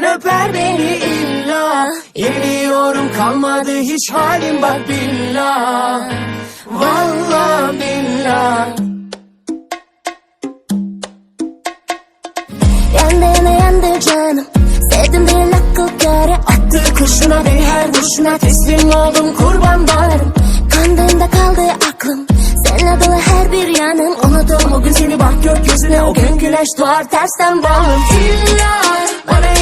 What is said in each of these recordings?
öper beni illa. Yeniliyorum kalmadı hiç halim bak billah Vallahi billah Yandı yana yandı canım. Sevdim akıl kârı Attı kurşuna beni her vuruşuna teslim oldum kurban bağrım Kandığında kaldı aklım. Seninle dolu her bir yanım. Unuttum o gün seni bak gökyüzüne O gün güneş doğar tersten bağım. İlla bana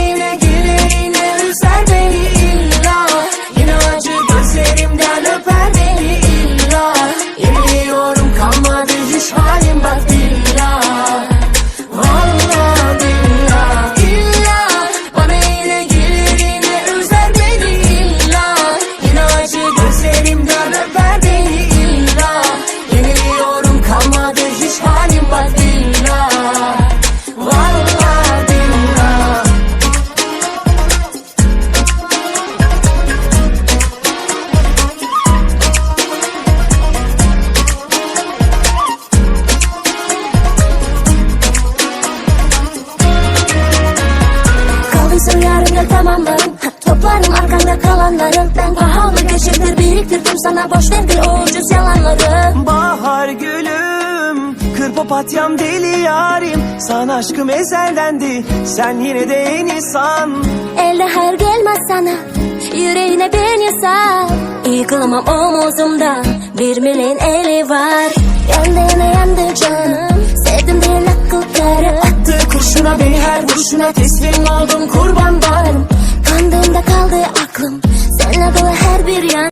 kalmadı Kaldıysa yarınca tamamlarım. Toplarım arkanda kalanların Ben pahalı geçirdir biriktirdim sana. Boş verdir o ucuz yalanları. Bahar gülüm Kır papatyam deli yarim. Sana aşkım ezeldendi Sen yine de en insan. Elde hayır gelmez sana Yüreğine beni sar Yıkılamam omuzumda Bir meleğin eli var. Yandı yana Kurşuna beni her vuruşuna teslim oldum kurban bağrım